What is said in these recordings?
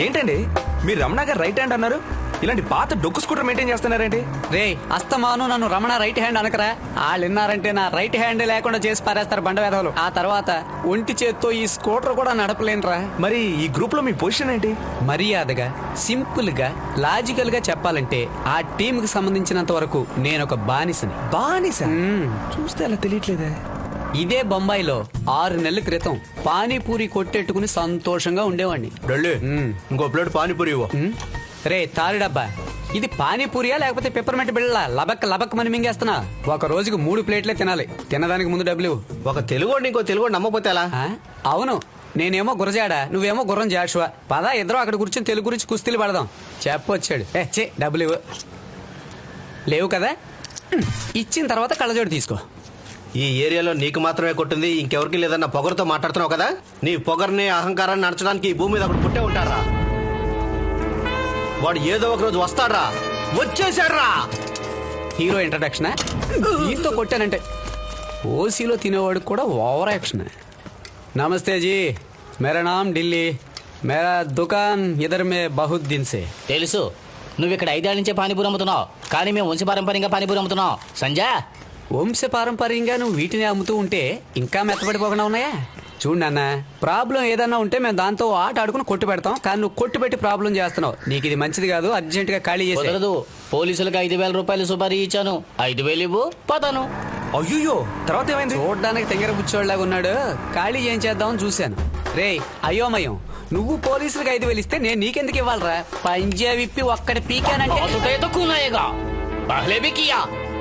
ఏంటండి? మీరు రమణ గారు రైట్ హ్యాండ్ అన్నారు? ఇలాంటి పాత డొక్కు స్కూటర్ మెయింటైన్ చేస్తున్నారేంటి? రే అస్తమాను నన్ను రమణ రైట్ హ్యాండ్ అనకరా. వాళ్ళు విన్నారంటే నా రైట్ హ్యాండ్ లేకుండా చేసి పారేస్తారు బండ వేధవులు. ఆ తర్వాత ఒంటి చేత్తో ఈ స్కూటర్ కూడా నడపలేనురా. మరి ఈ గ్రూప్లో మీ పొజిషన్ ఏంటి? మర్యాదగా సింపుల్గా లాజికల్గా చెప్పాలంటే ఆ టీమ్కి సంబంధించినంత వరకు నేను ఒక బానిసని. బానిస. చూస్తే అలా తెలియట్లేదే. ఇదే బొంబాయిలో ఆరు నెలల క్రితం పానీపూరి కొట్టెట్టుకుని సంతోషంగా ఉండేవాడిని. డొల్లి. ఇంకో ప్లేట్ పానీపూరి ఇవ్వు. రే తారుడబ్బా ఇది పానీపూరియా లేకపోతే పెప్పర్మెంట్ బిళ్ళ లబక్ లబక్ మని మింగేస్తున్నా. ఒక రోజుకు మూడు ప్లేట్లే తినాలి. తినడానికి ముందు డబ్బులు ఇవ్వు. ఒక తెలుగు ఇంకో తెలుగు నమ్మపోతే ఎలా? అవును. నేనేమో గురజాడ నువ్వేమో గుర్రం జాషువా. పద ఇద్దరు అక్కడ కూర్చొని తెలుగు గురించి కుస్తీలు పడదాం. చెప్పొచ్చాడు. ఏ చే డబ్బులు ఇవ్వు. లేవు కదా? ఇచ్చిన తర్వాత కళ్ళజోడు తీసుకో. ఈ ఏరియాలో నీకు మాత్రమే కొట్టింది ఇంకెవరికి లేదన్న పొగరుతో మాట్లాడుతున్నావు కదా? నీ పొగర్ని అహంకారాన్ని నడచడానికి ఈ భూమి మీద ఒకటి పుట్టే ఉంటారా వాడు ఏదో ఒక రోజు వస్తాడ్రా. వచ్చేసాడ్రా హీరో ఇంట్రడక్షన్ దీంతో కొట్టానంటే. ఓసీలో తినేవాడు కూడా ఓవర్ యాక్షన్. నమస్తే జీ. మేరా నామ్ ఢిల్లీ. మేరా దుకాన్ ఇదర్ మే బహుత్ దిన్ సే. తెలుసు. నువ్వు ఇక్కడ ఐదేళ్ళ నుంచే పానీపూరి అమ్ముతున్నావు. కానీ మేము వంశపారంపర్యంగా పానీపూరి అమ్ముతున్నాం సంజయ్ వంశ పారంపర్యంగా నువ్వు వీటిని అమ్ముతూ ఉంటే ఇంకా మెత్తబడిపోకుండా ఉన్నాయా? చూడు నాన్న ప్రాబ్లం ఏదన్నా ఉంటే మేము దాంతో ఆట ఆడుకుని కొట్టు పెడతాం. కానీ నువ్వు కొట్టు పెట్టి ప్రాబ్లం చేస్తున్నావు. నీకు ఇది మంచిది కాదు అర్జెంట్గా ఖాళీ చేసి కుదరదు. పోలీసులకు ఐదు వేల రూపాయలు సుపారీ ఇచ్చాను. ఐదు వేలు ఇవ్వు పతాను. అయ్యో తర్వాత ఏమైంది? చూడడానికి తెంగర బుచ్చోళ్ళగా ఉన్నాడు. ఖాళీ ఏం చేద్దామని చూశాను. రే అయోమయం. నువ్వు పోలీసులకు ఐదు వేలు ఇస్తే నేను నీకెందుకు ఇవ్వాలరా? పంజా విప్పి ఒక్కడి పీకానంటే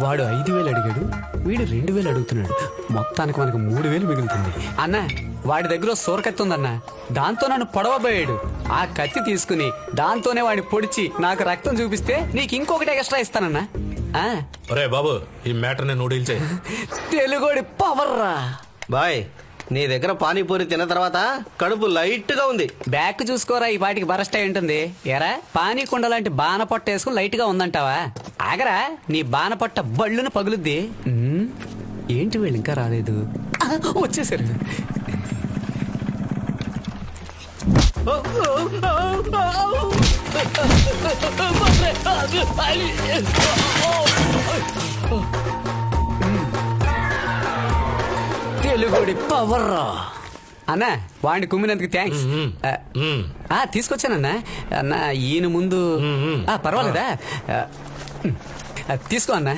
వాడు ఐదు వేలు అడిగాడు వీడు రెండు వేలు అడుగుతున్నాడు. మొత్తానికి మనకు మూడు వేలు మిగులుతుంది. అన్న వాడి దగ్గర సోరకత్తి ఉందన్న దాంతో నన్ను పొడవబోయాడు. ఆ కత్తి తీసుకుని దాంతోనే వాడిని పొడిచి నాకు రక్తం చూపిస్తే నీకు ఇంకొకటి ఎక్స్ట్రా ఇస్తానన్నా. ఒరే బాబు ఈ మ్యాటర్ని నూడిల్ చేయి. తెలుగోడి పవర్ రా బాయ్. నీ దగ్గర పానీపూరి తిన్న తర్వాత కడుపు లైట్గా ఉంది. బ్యాక్ చూసుకోరా ఈ పాటికి బరస్ట్ అయి ఉంటుంది. ఎరా పానీ కుండ లాంటి బాన పొట్ట వేసుకుని లైట్గా ఉందంటావా? ఆగరా నీ బాన పొట్ట బళ్ళును పగులుద్ది. ఉమ్, ఏంటి వీళ్ళు ఇంకా రాలేదు? ఆ, వచ్చేసారు. తెలుగుడి పవర్ అన్న వాడిని కుమ్మినందుకు థ్యాంక్స్ ఆ, మ్మ్. ఆ, తీసుకొచ్చానన్నా అన్న ఈయన ముందు ఆ, పర్వాలేదా ఆ, ఆ, తీసుకో అన్న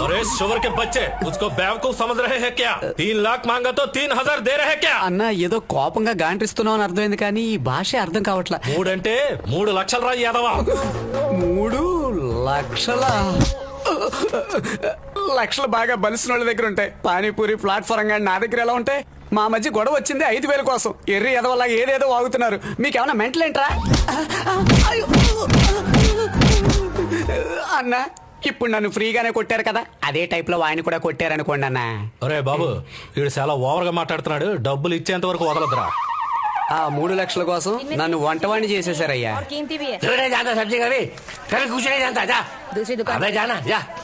अरे शुगर के बच्चे उसको बेवकूफ समझ रहे हैं क्या तीन लाख मांगा तो तीन हजार दे रहे हैं क्या అన్న ఏదో కోపంగా గాంటిస్తున్నావు అని అర్థమైంది కానీ ఈ భాష అర్థం కావట్లా మూడంటే మూడు లక్షలు రా యాదవా మూడు లక్షల లక్షలు బాగా బలిసిన వాళ్ళ దగ్గర ఉంటాయి. పానీపూరి ప్లాట్ఫారం కానీ నా దగ్గర ఎలా ఉంటాయి మా మధ్య గొడవ వచ్చింది ఐదు వేల కోసం. ఎర్రి ఎదవలా ఏదేదో వాగుతున్నారు. మీకేమన్నా మెంటల్ ఏంట్రా? అన్నా అన్న ఇప్పుడు నన్ను ఫ్రీగానే కొట్టారు కదా. అదే టైప్లో వాయిని కూడా కొట్టారనుకోండి అన్న. అరే బాబు వీడు చాలా ఓవర్గా మాట్లాడుతున్నాడు. డబ్బులు ఇచ్చేంత వరకు వదలదురా ఆ మూడు లక్షల కోసం నన్ను వంటవాణి చేసేసారయ్యా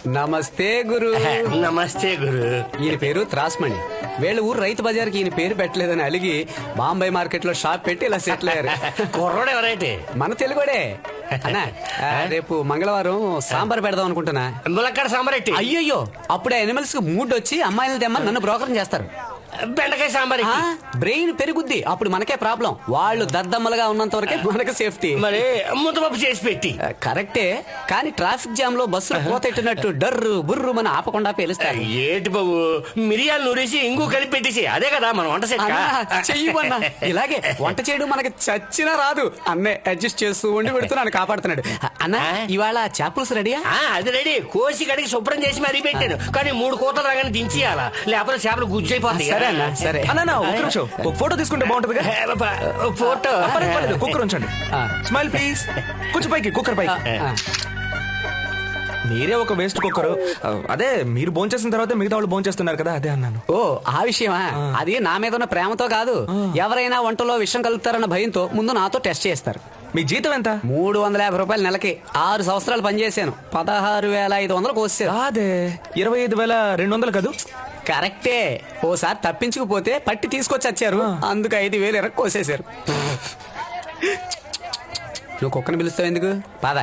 నమస్తే గురు. నమస్తే గురు. ఈయన పేరు త్రాస్మణి. వీళ్ళ ఊరు రైతు బజార్కి ఈయన పేరు పెట్టలేదని అలిగి బాంబే మార్కెట్లో షాప్ పెట్టి ఇలా సెటిల్ అయ్యారు. మన తెలుగుడే. రేపు మంగళవారం సాంబార్ పెడదాం అనుకుంటున్నా. సాంబార్ అయ్యో అప్పుడే కి మూడ్ వచ్చి అమ్మాయిలు తెమ్మని నన్ను బ్రోకరం చేస్తారు. బెండకాయ సాంబార్ బ్రెయిన్ పెరుగుద్ది. అప్పుడు మనకే ప్రాబ్లం. వాళ్ళు దద్దమ్మలుగా ఉన్నంత వరకే మనకు సేఫ్టీ. మరి ముద్దపప్పు చేసి పెట్టి. కరెక్టే. కానీ ట్రాఫిక్ జామ్లో బస్సులు పోతెట్టినట్టు డర్రు బుర్రు మన ఆపకుండా పేలుస్తారు. ఏంటి బాబు? మిరియాలు నూరేసి ఇంగు కలిపి పెట్టేసి అదే కదా మన వంట చెయ్యమన్నా ఇలాగే వంట చేయడం మనకి చచ్చినా రాదు. అన్నే అడ్జస్ట్ చేస్తూ ఉండి పెడుతున్నాను కాపాడుతున్నాడు. అన్న? ఇవాళ చేపలుసు రెడీయా? అది రెడీ. కోసి కడిగి శుభ్రం చేసి మరీ పెట్టాను. కానీ మూడు కోతలు రాగానే దించేయాలా? లేకపోతే చేపలు గుజ్జు అయిపోతాయి సరే అన్న సరే. అన్నా ఒక నిమిషం. ఒక ఫోటో తీసుకుంటే బాగుంటుందిగా? ఫోటో. పర్లేదు, పర్లేదు, కుక్కర్ ఉంచండి. Smile please. కొంచెం పైకి కుక్కర్ పైకి. మీరే ఒక వేస్ట్ కుక్కర్. అదే మీరు భోంచేసిన తర్వాత మిగతా వాళ్ళు భోంచేస్తున్నారు కదా అదే అన్నాను. ఓ ఆ విషయమా? అది నా మీద ఉన్న ప్రేమతో కాదు. ఎవరైనా వంటలో విషం కలుపుతారన్న భయంతో ముందు నాతో టెస్ట్ చేస్తారు. మీ జీతం ఎంత? మూడు వందల యాభై రూపాయలు నెలకి ఆరు సంవత్సరాలు పనిచేశాను. పదహారు వేల ఐదు వందలు కోసారు అదే ఇరవై ఐదు వేల రెండు వందలు కాదు? కరెక్టే. ఓసారి తప్పించుకుపోతే పట్టి తీసుకొచ్చి వచ్చారు అందుకు ఐదు వేలు ఎరకు కోసేశారు. నువ్వు కుక్కని పిలుస్తావు ఎందుకు? పద.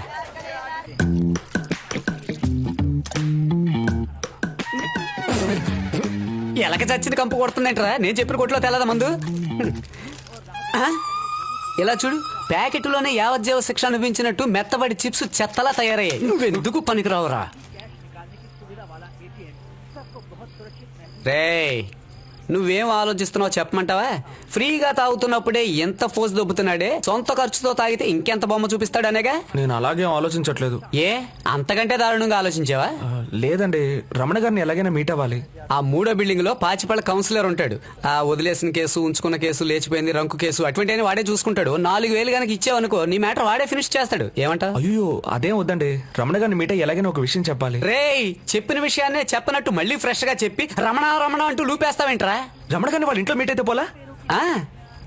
ఎలక చచ్చింది కంపు కొడుతుందంటరా? నేను చెప్పిన కొట్లో తెల్లదా మందు? ఇలా చూడు ప్యాకెట్లోనే యావజ్జీవ శిక్ష అనిపించినట్టు మెత్తబడి చిప్స్ చెత్తలా తయారయ్యాయి. నువ్వెందుకు పనికిరావురా? రేయ్ నువ్వేం ఆలోచిస్తున్నావు చెప్పమంటావా? ఫ్రీగా తాగుతున్నప్పుడే ఎంత ఫోర్స్ దొబ్బుతున్నాడే? సొంత ఖర్చుతో తాగితే ఇంకెంత బొమ్మ చూపిస్తాడనేగా? నేను అలాగే ఆలోచించట్లేదు. ఏ? అంతకంటే దారుణంగా ఆలోచించావా? లేదండి రమణ గారిని ఎలాగైనా మీట్ అవ్వాలి. ఆ మూడో బిల్డింగ్లో పాచిపళ్ళ కౌన్సిలర్ ఉంటాడు. ఆ వదిలేసిన కేసు ఉంచుకున్న కేసు లేచిపోయింది రంకు కేసు అటువంటి వాడే చూసుకుంటాడు. నాలుగు వేలు కనుక ఇచ్చావనుకో నీ మ్యాటర్ వాడే ఫినిష్ చేస్తాడు. ఏమంటా? అయ్యో అదేం వద్దండి. రమణ గారిని మీట్ ఎలాగైనా ఒక విషయం చెప్పాలి. రేయ్ చెప్పిన విషయాన్నే చెప్పనట్టు మళ్ళీ ఫ్రెష్గా చెప్పి రమణ రమణ అంటూ లూపేస్తావేంట్రా? రమణ గారిని వాళ్ళ ఇంట్లో మీట్ అయితే పోలా? ఆ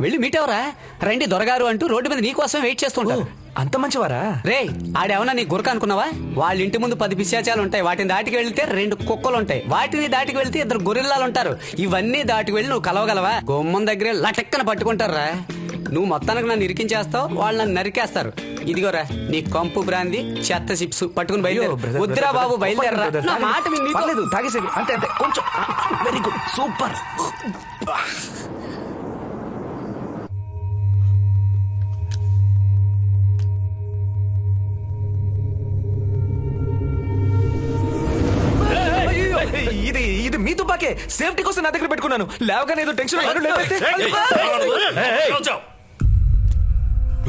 వెళ్ళి మీట్ అవరా రండి దొరగారు అంటూ రోడ్డు మీద నీకోసం వెయిట్ చేస్తుంటారు అంత మంచివారా? రేయ్ ఆడేమన్నా నీ గురక అనుకున్నావా? వాళ్ళ ఇంటి ముందు పది పిశాచాలు ఉంటాయి. వాటిని దాటికి వెళ్తే రెండు కుక్కలు ఉంటాయి. వాటిని దాటికి వెళ్తే ఇద్దరు గొరిల్లాలు ఉంటారు. ఇవన్నీ దాటికి వెళ్ళి నువ్వు కలవగలవా? గుమ్మం దగ్గరే లటక్కన పట్టుకుంటారా నువ్వు మొత్తానికి నన్ను ఇరికించేస్తావు వాళ్ళు నన్ను నరికేస్తారు. ఇదిగోరా నీ కంపు బ్రాంది చెత్త చిప్స్ పట్టుకుని బయలుదేరు. వద్దురా brother, బాబు బయలుదేరరా. నా. మాట విని నీతో- పర్లేదు తాగేసేది అంతే అంతే కొంచెం. Very good super. తుపాకే సేఫ్టీ కోసం నా దగ్గర పెట్టుకున్నాను. లేవగానే ఏదో టెన్షన్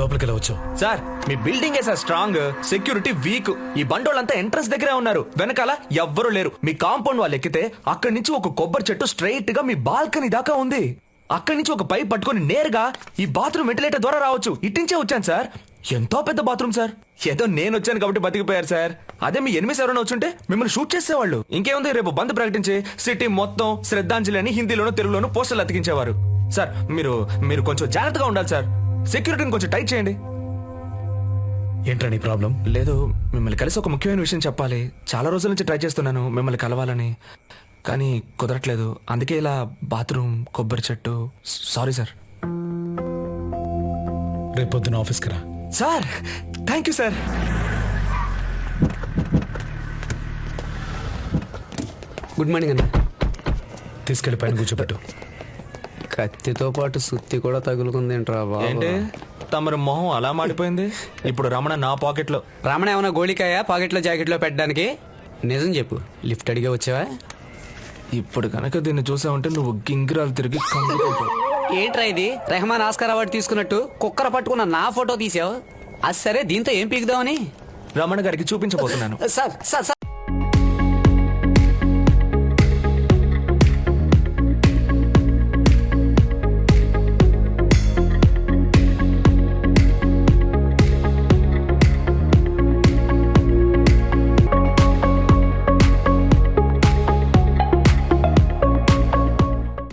లోపలికి వెళ్ళవచ్చు సార్ మీ building sir strong security weak. ఈ బండోళ్ళంతా ఎంట్రన్స్ దగ్గరే ఉన్నారు. వెనకాల ఎవ్వరూ లేరు. మీ కాంపౌండ్ వాళ్ళు ఎక్కితే అక్కడి నుంచి ఒక కొబ్బరి చెట్టు స్ట్రైట్గా మీ బాల్కనీ దాకా ఉంది. అక్కడి నుంచి ఒక పైప్ పట్టుకొని నేరుగా ఈ బాత్రూమ్ వెంటిలేటర్ ద్వారా రావచ్చు. ఇట్టించే వచ్చాను సార్. ఎంతో పెద్ద బాత్రూమ్ సార్. ఏదో నేను వచ్చాను కాబట్టి బతికిపోయారు సార్. అదే మీ ఎనిమిది ఎవరైనా వచ్చుంటే మిమ్మల్ని షూట్ చేసేవాళ్ళు. ఇంకేముంది? రేపు బంద్ ప్రకటించి సిటీ మొత్తం శ్రద్ధాంజలి అని హిందీలోనూ తెలుగులోనూ పోస్టర్లు అతికించేవారు. సార్ మీరు మీరు కొంచెం జాగ్రత్తగా ఉండాలి సార్. సెక్యూరిటీని కొంచెం టైట్ చేయండి. ఏంట్రా నీ ప్రాబ్లం లేదు మిమ్మల్ని కలిసి ఒక ముఖ్యమైన విషయం చెప్పాలి. చాలా రోజుల నుంచి ట్రై చేస్తున్నాను మిమ్మల్ని కలవాలని. కానీ కుదరట్లేదు. అందుకే ఇలా బాత్రూమ్ కొబ్బరి చెట్టు సారీ సార్. రేపు పొద్దున ఆఫీస్కి రా. Sir thank you sir. Good morning అన్న. తీసుకెళ్ళి పైన కూర్చోబెట్టు. కత్తితో పాటు సుత్తి కూడా తగులుకుందేంట్రా బాబు? ఏంటి? తమరి మొహం అలా మాడిపోయింది? ఇప్పుడు రమణ నా పాకెట్లో. రమణ ఏమైనా గోళికాయ పాకెట్లో జాకెట్లో పెట్టడానికి? నిజం చెప్పు. లిఫ్ట్ అడిగే వచ్చావా? ఇప్పుడు కనుక దీన్ని చూసావంటే నువ్వు గింగిరాలు తిరిగి కమ్ముకుంటావు. ఏంట్రా ఇది? రెహమాన్ ఆస్కార్ అవార్డు తీసుకున్నట్టు కుక్కర పట్టుకున్న నా ఫోటో తీసావు? అది సరే దీంతో ఏం పీకుదామని? రమణ గారికి చూపించబోతున్నాను. Sir sir sir.